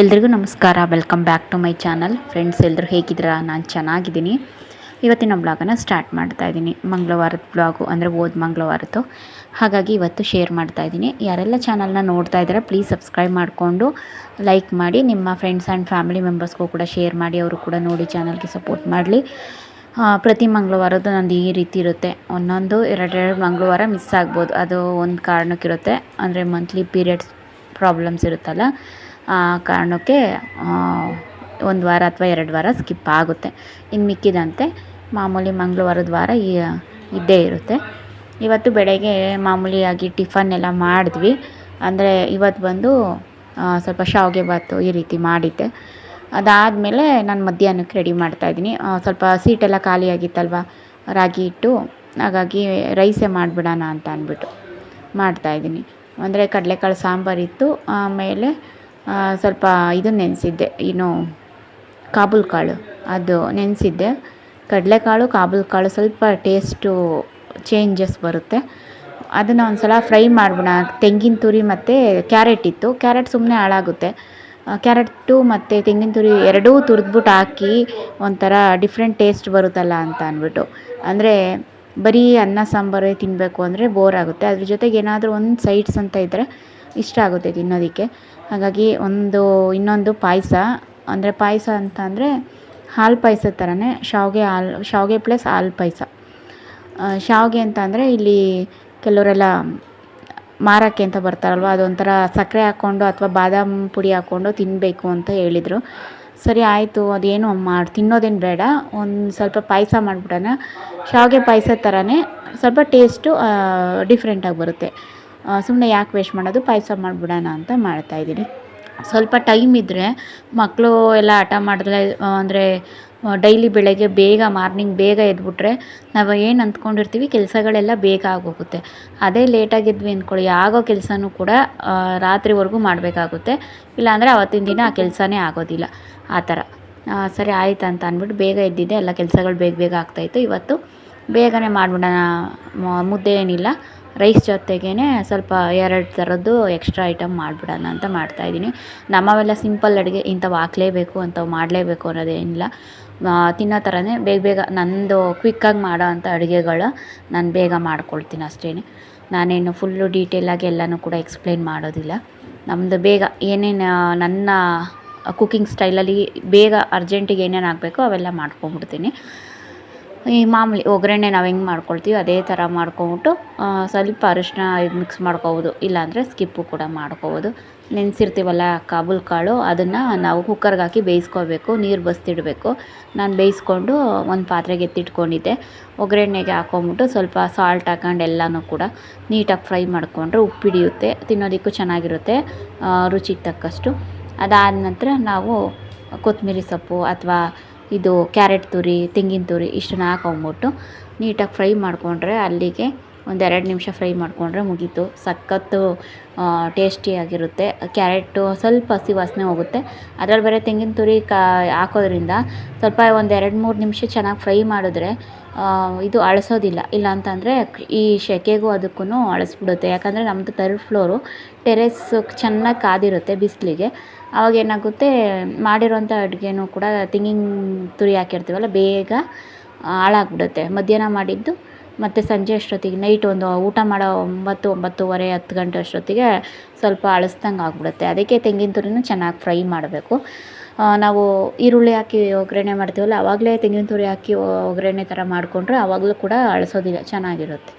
ಎಲ್ರಿಗೂ ನಮಸ್ಕಾರ. Welcome back to my channel friends ಎಲ್ಲರೂ ಹೇಗಿದ್ದೀರಾ? ನಾನು ಚೆನ್ನಾಗಿದ್ದೀನಿ. ಇವತ್ತಿನ ಬ್ಲಾಗನ್ನು ಸ್ಟಾರ್ಟ್ ಮಾಡ್ತಾ ಇದ್ದೀನಿ. ಮಂಗಳವಾರದ ಬ್ಲಾಗು ಅಂದರೆ ಓದ್ ಮಂಗಳವಾರದ್ದು. ಹಾಗಾಗಿ ಇವತ್ತು ಶೇರ್ ಮಾಡ್ತಾ ಇದ್ದೀನಿ. ಯಾರೆಲ್ಲ ಚಾನಲ್ನ ನೋಡ್ತಾ ಇದ್ದಾರೆ ಪ್ಲೀಸ್ ಸಬ್ಸ್ಕ್ರೈಬ್ ಮಾಡಿಕೊಂಡು ಲೈಕ್ ಮಾಡಿ. ನಿಮ್ಮ ಫ್ರೆಂಡ್ಸ್ ಆ್ಯಂಡ್ ಫ್ಯಾಮಿಲಿ ಮೆಂಬರ್ಸ್ಗೂ ಕೂಡ ಶೇರ್ ಮಾಡಿ. ಅವರು ಕೂಡ ನೋಡಿ ಚಾನಲ್ಗೆ ಸಪೋರ್ಟ್ ಮಾಡಲಿ. ಪ್ರತಿ ಮಂಗಳವಾರದ್ದು ನಂದು ಈ ರೀತಿ ಇರುತ್ತೆ. ಒಂದೊಂದು, ಎರಡೆರಡು ಮಂಗಳವಾರ ಮಿಸ್ ಆಗ್ಬೋದು. ಅದು ಒಂದು ಕಾರಣಕ್ಕಿರುತ್ತೆ. ಅಂದರೆ ಮಂತ್ಲಿ ಪೀರಿಯಡ್ಸ್ ಪ್ರಾಬ್ಲಮ್ಸ್ ಇರುತ್ತಲ್ಲ. ಕಾರಣಕ್ಕೆ ಒಂದು ವಾರ ಅಥವಾ ಎರಡು ವಾರ ಸ್ಕಿಪ್ ಆಗುತ್ತೆ. ಇನ್ನು ಮಿಕ್ಕಿದಂತೆ ಮಾಮೂಲಿ ಮಂಗಳವಾರದ ವಾರ ಇದ್ದೇ ಇರುತ್ತೆ. ಇವತ್ತು ಬೆಳಗ್ಗೆ ಮಾಮೂಲಿಯಾಗಿ ಟಿಫನ್ ಎಲ್ಲ ಮಾಡಿದ್ವಿ. ಅಂದರೆ ಇವತ್ತು ಬಂದು ಸ್ವಲ್ಪ ಶಾವಿಗೆ ಬಾತು ಈ ರೀತಿ ಮಾಡಿದ್ದೆ. ಅದಾದಮೇಲೆ ನಾನು ಮಧ್ಯಾಹ್ನಕ್ಕೆ ರೆಡಿ ಮಾಡ್ತಾಯಿದ್ದೀನಿ ಸ್ವಲ್ಪ ಸೀಟೆಲ್ಲ ಖಾಲಿಯಾಗಿತ್ತಲ್ವ ರಾಗಿ ಇಟ್ಟು ಹಾಗಾಗಿ ರೈಸೇ ಮಾಡಿಬಿಡೋಣ ಅಂತ ಅಂದ್ಬಿಟ್ಟು ಮಾಡ್ತಾಯಿದ್ದೀನಿ ಅಂದರೆ ಕಡಲೆಕಾಳು ಸಾಂಬಾರಿತ್ತು ಆಮೇಲೆ ಸ್ವಲ್ಪ ಇದು ನೆನೆಸಿದ್ದೆ, ಏನು ಕಾಬೂಲ್ ಕಾಳು, ಅದು ನೆನೆಸಿದ್ದೆ. ಕಡಲೆಕಾಳು, ಕಾಬೂಲ್ ಕಾಳು ಸ್ವಲ್ಪ ಟೇಸ್ಟು ಚೇಂಜಸ್ ಬರುತ್ತೆ. ಅದನ್ನು ಒಂದು ಸಲ ಫ್ರೈ ಮಾಡ್ಬೋಣ ತೆಂಗಿನ ತುರಿ ಮತ್ತು ಕ್ಯಾರೆಟ್ ಇತ್ತು. ಕ್ಯಾರೆಟ್ ಸುಮ್ಮನೆ ಹಾಳಾಗುತ್ತೆ. ಕ್ಯಾರೆಟು ಮತ್ತು ತೆಂಗಿನ ತುರಿ ಎರಡೂ ತುರಿದ್ಬಿಟ್ಟು ಹಾಕಿ ಒಂಥರ ಡಿಫ್ರೆಂಟ್ ಟೇಸ್ಟ್ ಬರುತ್ತಲ್ಲ ಅಂತ ಅಂದ್ಬಿಟ್ಟು. ಅಂದರೆ ಬರೀ ಅನ್ನ ಸಾಂಬಾರೇ ತಿನ್ನಬೇಕು ಅಂದರೆ ಬೋರ್ ಆಗುತ್ತೆ. ಅದ್ರ ಜೊತೆಗೆ ಏನಾದರೂ ಒಂದು ಸೈಡ್ಸ್ ಅಂತ ಇದ್ದರೆ ಇಷ್ಟ ಆಗುತ್ತೆ ತಿನ್ನೋದಕ್ಕೆ. ಹಾಗಾಗಿ ಒಂದು, ಇನ್ನೊಂದು ಪಾಯಸ, ಅಂದರೆ ಪಾಯಸ ಅಂತ ಅಂದರೆ ಹಾಲು ಪಾಯಸದ ಥರನೇ ಶಾವಿಗೆ ಹಾಲು, ಶಾವಿಗೆ ಪ್ಲಸ್ ಹಾಲು ಪಾಯಸ. ಶಾವಿಗೆ ಅಂತ ಅಂದರೆ ಇಲ್ಲಿ ಕೆಲವರೆಲ್ಲ ಮಾರೋಕ್ಕೆ ಅಂತ ಬರ್ತಾರಲ್ವ, ಅದೊಂಥರ ಸಕ್ಕರೆ ಹಾಕ್ಕೊಂಡು ಅಥವಾ ಬಾದಾಮಿ ಪುಡಿ ಹಾಕ್ಕೊಂಡು ತಿನ್ನಬೇಕು ಅಂತ ಹೇಳಿದರು. ಸರಿ, ಆಯಿತು, ಅದೇನು ಮಾಡಿ, ತಿನ್ನೋದೇನು ಬೇಡ, ಒಂದು ಸ್ವಲ್ಪ ಪಾಯಸ ಮಾಡಿಬಿಡೋಣ. ಶಾವಿಗೆ ಪಾಯಸ ಥರನೇ ಸ್ವಲ್ಪ ಟೇಸ್ಟು ಡಿಫ್ರೆಂಟಾಗಿ ಬರುತ್ತೆ. ಸುಮ್ಮನೆ ಯಾಕೆ ವೇಸ್ಟ್ ಮಾಡೋದು? ಪಾಯಸ ಮಾಡಿಬಿಡೋಣ ಅಂತ ಮಾಡ್ತಾಯಿದ್ದೀನಿ ಸ್ವಲ್ಪ ಟೈಮ್ ಇದ್ದರೆ ಮಕ್ಕಳು ಎಲ್ಲ ಹಠ ಮಾಡಿದ್ರೆ ಅಂದರೆ ಡೈಲಿ ಬೆಳಗ್ಗೆ ಬೇಗ ಮಾರ್ನಿಂಗ್ ಬೇಗ ಎದ್ಬಿಟ್ರೆ ನಾವು ಏನು ಅಂದ್ಕೊಂಡಿರ್ತೀವಿ, ಕೆಲಸಗಳೆಲ್ಲ ಬೇಗ ಆಗೋಗುತ್ತೆ. ಅದೇ ಲೇಟಾಗಿದ್ವಿ ಅಂದ್ಕೊಳ್ಳಿ ಆಗೋ ಕೆಲಸನೂ ಕೂಡ ರಾತ್ರಿವರೆಗೂ ಮಾಡಬೇಕಾಗುತ್ತೆ. ಇಲ್ಲಾಂದರೆ ಅವತ್ತಿನ ದಿನ ಆ ಕೆಲಸನೇ ಆಗೋದಿಲ್ಲ. ಆ ಥರ. ಸರಿ ಆಯ್ತು ಅಂತ ಅಂದ್ಬಿಟ್ಟು ಬೇಗ ಎದ್ದಿದ್ದೆ, ಎಲ್ಲ ಕೆಲಸಗಳು ಬೇಗ ಬೇಗ ಆಗ್ತಾಯಿತ್ತು ಇವತ್ತು ಬೇಗನೆ ಮಾಡಿಬಿಡೋಣ ಮುದ್ದೆ ಏನಿಲ್ಲ ರೈಸ್ ಜೊತೆಗೇ ಸ್ವಲ್ಪ ಎರಡು ಥರದ್ದು ಎಕ್ಸ್ಟ್ರಾ ಐಟಮ್ ಮಾಡಿಬಿಡೋಣ ಅಂತ ಮಾಡ್ತಾಯಿದ್ದೀನಿ ನಮ್ಮವೆಲ್ಲ ಸಿಂಪಲ್ ಅಡುಗೆ, ಇಂಥವು ಹಾಕ್ಲೇಬೇಕು, ಅಂಥವು ಮಾಡಲೇಬೇಕು ಅನ್ನೋದೇನಿಲ್ಲ ತಿನ್ನೋ ಥರನೇ ಬೇಗ ಬೇಗ ನಂದು ಕ್ವಿಕ್ಕಾಗಿ ಮಾಡೋ ಅಂಥ ಅಡುಗೆಗಳು ನಾನು ಬೇಗ ಮಾಡ್ಕೊಳ್ತೀನಿ ಅಷ್ಟೇ ನಾನೇನು ಫುಲ್ಲು ಡೀಟೇಲಾಗಿ ಎಲ್ಲನೂ ಕೂಡ ಎಕ್ಸ್ಪ್ಲೇನ್ ಮಾಡೋದಿಲ್ಲ. ನಮ್ಮದು ಬೇಗ ಏನೇನು, ನನ್ನ ಕುಕ್ಕಿಂಗ್ ಸ್ಟೈಲಲ್ಲಿ ಬೇಗ ಅರ್ಜೆಂಟಿಗೆ ಏನೇನು ಆಗಬೇಕೋ ಅವೆಲ್ಲ ಮಾಡ್ಕೊಂಬಿಡ್ತೀನಿ ಈ ಮಾಮೂಲಿ ಒಗ್ಗರಣೆ ನಾವು ಹೆಂಗೆ ಮಾಡ್ಕೊಳ್ತೀವಿ ಅದೇ ಥರ ಮಾಡ್ಕೊಂಬಿಟ್ಟು ಸ್ವಲ್ಪ ಅರಿಶಿನ ಇದು ಮಿಕ್ಸ್ ಮಾಡ್ಕೋಬೋದು. ಇಲ್ಲಾಂದರೆ ಸ್ಕಿಪ್ಪು ಕೂಡ ಮಾಡ್ಕೋಬೋದು. ನೆನೆಸಿರ್ತೀವಲ್ಲ ಕಾಬೂಲ್ ಕಾಳು, ಅದನ್ನು ನಾವು ಕುಕ್ಕರ್ಗೆ ಹಾಕಿ ಬೇಯಿಸ್ಕೋಬೇಕು ನೀರು ಬಸ್ತಿಡಬೇಕು. ನಾನು ಬೇಯಿಸ್ಕೊಂಡು ಒಂದು ಪಾತ್ರೆಗೆ ಎತ್ತಿಟ್ಕೊಂಡಿದ್ದೆ. ಒಗ್ಗರಣೆಗೆ ಹಾಕೊಂಬಿಟ್ಟು ಸ್ವಲ್ಪ ಸಾಲ್ಟ್ ಹಾಕೊಂಡು ಎಲ್ಲನೂ ಕೂಡ ನೀಟಾಗಿ ಫ್ರೈ ಮಾಡಿಕೊಂಡ್ರೆ ಉಪ್ಪು ಹಿಡಿಯುತ್ತೆ, ತಿನ್ನೋದಕ್ಕೂ ಚೆನ್ನಾಗಿರುತ್ತೆ ರುಚಿಗೆ ತಕ್ಕಷ್ಟು. ಅದಾದ ನಂತರ ನಾವು ಕೊತ್ತಂಬರಿ ಸೊಪ್ಪು ಅಥವಾ ಇದು ಕ್ಯಾರೆಟ್ ತುರಿ, ತೆಂಗಿನ ತುರಿ ಇಷ್ಟನ್ನು ಹಾಕೊಂಬಿಟ್ಟು ನೀಟಾಗಿ ಫ್ರೈ ಮಾಡಿಕೊಂಡ್ರೆ ಅಲ್ಲಿಗೆ ಒಂದೆರಡು ನಿಮಿಷ ಫ್ರೈ ಮಾಡಿಕೊಂಡ್ರೆ ಮುಗೀತು. ಸಖತ್ತು ಟೇಸ್ಟಿಯಾಗಿರುತ್ತೆ ಕ್ಯಾರೆಟು ಸ್ವಲ್ಪ ಹಸಿ ವಾಸನೆ ಹೋಗುತ್ತೆ. ಅದ್ರಲ್ಲಿ ಬರೀ ತೆಂಗಿನ ತುರಿ ಕಾ, ಹಾಕೋದ್ರಿಂದ ಸ್ವಲ್ಪ ಒಂದು ಎರಡು ಮೂರು ನಿಮಿಷ ಚೆನ್ನಾಗಿ ಫ್ರೈ ಮಾಡಿದ್ರೆ ಇದು ಅಳಿಸೋದಿಲ್ಲ. ಇಲ್ಲ ಅಂತಂದರೆ ಈ ಸೆಕೆಗೂ ಅದಕ್ಕೂ ಅಳಿಸ್ಬಿಡುತ್ತೆ. ಯಾಕಂದರೆ ನಮ್ಮದು ಥರ್ಡ್ ಫ್ಲೋರು ಟೆರೆಸ್ ಚೆನ್ನಾಗಿ ಕಾದಿರುತ್ತೆ ಬಿಸಿಲಿಗೆ. ಆವಾಗ ಏನಾಗುತ್ತೆ ಮಾಡಿರೋಂಥ ಅಡುಗೆನೂ ಕೂಡ ತೆಂಗಿನ ತುರಿ ಹಾಕಿರ್ತೀವಲ್ಲ, ಬೇಗ ಹಾಳಾಗ್ಬಿಡುತ್ತೆ. ಮಧ್ಯಾಹ್ನ ಮಾಡಿದ್ದು ಮತ್ತು ಸಂಜೆ ಅಷ್ಟೊತ್ತಿಗೆ, ನೈಟ್ ಒಂದು ಊಟ ಮಾಡೋ ಒಂಬತ್ತು, ಒಂಬತ್ತುವರೆ, ಹತ್ತು ಗಂಟೆ ಅಷ್ಟೊತ್ತಿಗೆ ಸ್ವಲ್ಪ ಅಳಿಸ್ದಂಗೆ ಆಗ್ಬಿಡುತ್ತೆ. ಅದಕ್ಕೆ ತೆಂಗಿನ ತುರಿನೂ ಚೆನ್ನಾಗಿ ಫ್ರೈ ಮಾಡಬೇಕು. ನಾವು ಈರುಳ್ಳಿ ಹಾಕಿ ಒಗ್ಗರಣೆ ಮಾಡ್ತೀವಲ್ಲ ಆವಾಗಲೇ ತೆಂಗಿನ ತುರಿ ಹಾಕಿ ಒಗ್ಗರಣೆ ಥರ ಮಾಡಿಕೊಂಡ್ರೆ ಆವಾಗಲೂ ಕೂಡ ಅಳಿಸೋದಿಲ್ಲ, ಚೆನ್ನಾಗಿರುತ್ತೆ.